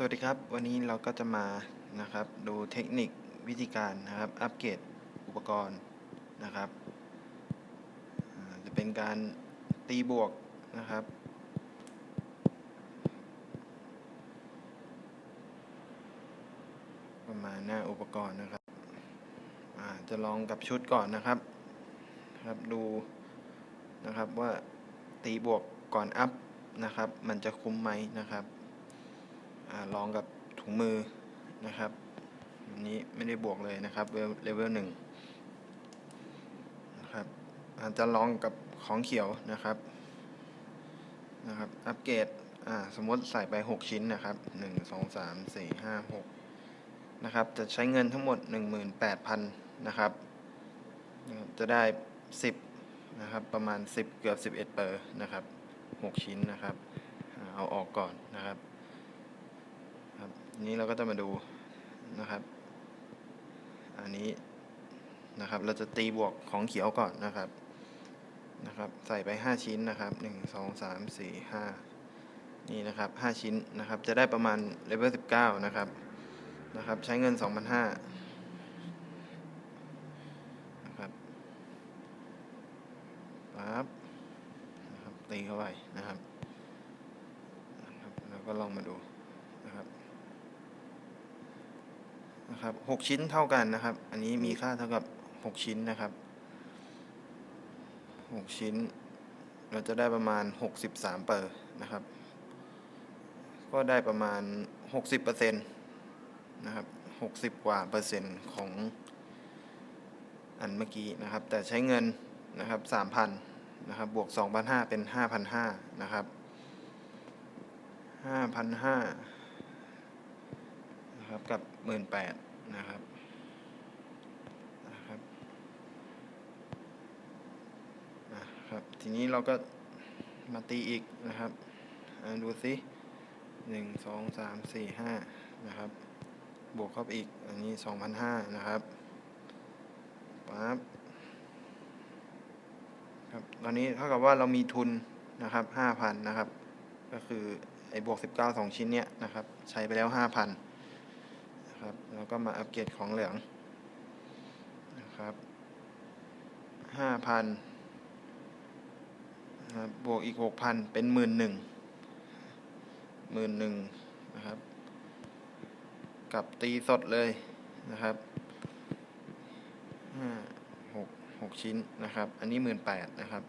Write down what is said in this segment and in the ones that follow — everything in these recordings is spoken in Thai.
สวัสดีครับ วันนี้เราก็จะมานะครับดูเทคนิควิธีการนะครับ อัปเกรดอุปกรณ์นะครับจะเป็นการตีบวกนะครับ ประมาณหน้าอุปกรณ์นะครับจะลองกับชุดก่อนนะครับครับดูนะครับว่าตีบวกก่อนอัพนะครับ มันจะคุ้มไหมนะครับ ลองกับถุงมือนะครับอันนี้ไม่ได้บวกเลยนะครับเลเวลหนึ่งนะครับอาจจะลองกับของเขียวนะครับนะครับอัปเกรดอ่าสมมติใส่ไป 6 ชิ้นนะครับ 1 2 3 4 5 6นะครับจะใช้เงินทั้งหมด 18,000นะครับนะครับจะได้ 10นะครับประมาณ 10 เกือบ 11 เปอร์นะครับ 6 ชิ้นนะครับ เอาออกก่อนนะครับ ครับนี้เราก็จะมาดูนะครับ อันนี้นะครับ เราจะตีบวกของเขียวก่อนนะครับนะครับ ใส่ไป 5 ชิ้นนะครับ 1 2 3 4 5 นี่นะครับ 5 ชิ้นนะครับ จะได้ประมาณเลเวล19 นะครับนะครับ ใช้เงิน 2,500นะครับปั๊บนะครับตีเข้าไปนะครับนะครับ แล้วก็ลองมาดูนะครับ นะครับหกชิ้นเท่ากันนะครับ อันนี้มีค่าเท่ากับหกชิ้นนะครับหกชิ้น เราจะได้ประมาณหกสิบสามเปอร์นะครับ ก็ได้ประมาณหกสิบเปอร์เซ็นต์นะครับหกสิบกว่าเปอร์เซ็นต์ของอันเมื่อกี้นะครับ แต่ใช้เงินนะครับสามพันนะครับบวกสองพันห้าเป็นห้าพันห้านะครับห้าพันห้า นะครับกับหมื่นแปดนะครับนะครับนะครับ ทีนี้เราก็มาตีอีกนะครับดูสิหนึ่งสองสามสี่ห้านะครับ บวกเข้าไปอีก อันนี้สองพันห้านะครับปั๊บครับตอนนี้เท่ากับว่าเรามีทุนนะครับห้าพันนะครับ ก็คือไอ้บวก19 2ชิ้นเนี้ยนะครับ ใช้ไปแล้ว5,000นะครับ แล้วก็มาอัปเกรดของเหลืองนะครับ5,000นะบบวกอีก6,000เป็น11,000 11,000นะครับกับตีสดเลยนะครับ5 6 6ชิ้นนะครับ อันนี้18,000นะครับ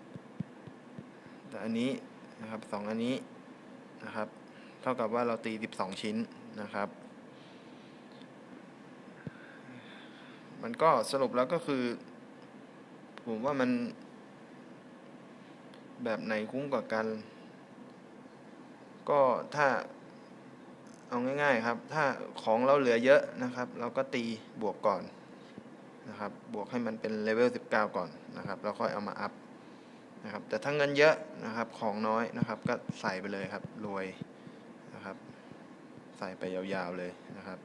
แต่อันนี้นะครับสองอันนี้นะครับ เท่ากับว่าเราตี12ชิ้นนะครับ มันก็สรุปแล้วก็คือ ผมว่ามันแบบไหนคุ้มกว่ากัน ก็ถ้าเอาง่าย ๆครับ ถ้าของเราเหลือเยอะนะครับ เราก็ตีบวกก่อนนะครับ บวกให้มันเป็นเลเวล19 ก่อนนะครับ แล้วค่อยเอามาอัพนะครับ แต่ถ้าเงินเยอะนะครับ ของน้อยนะครับ ก็ใส่ไปเลยครับ รวยนะครับ ใส่ไปยาวๆเลยนะครับ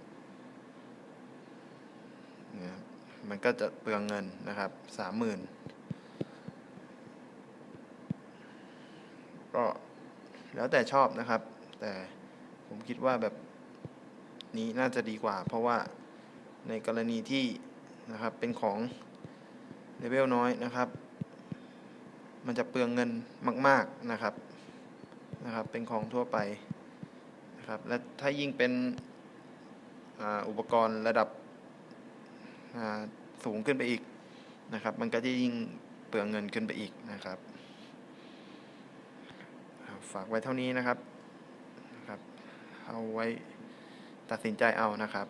เนี่ย มันก็จะเปลืองเงินนะครับสามหมื่นก็แล้วแต่ชอบนะครับ แต่ผมคิดว่าแบบนี้น่าจะดีกว่า เพราะว่าในกรณีที่นะครับเป็นของเลเวลน้อยนะครับ มันจะเปลืองเงินมาก ๆนะครับนะครับเป็นของทั่วไปนะครับและถ้ายิ่งเป็นอุปกรณ์ระดับ สูงขึ้นไปอีกนะครับ มันก็จะยิ่งเปลืองเงินขึ้นไปอีกนะครับ ฝากไว้เท่านี้นะครับนะครับ เอาไว้ตัดสินใจเอานะครับ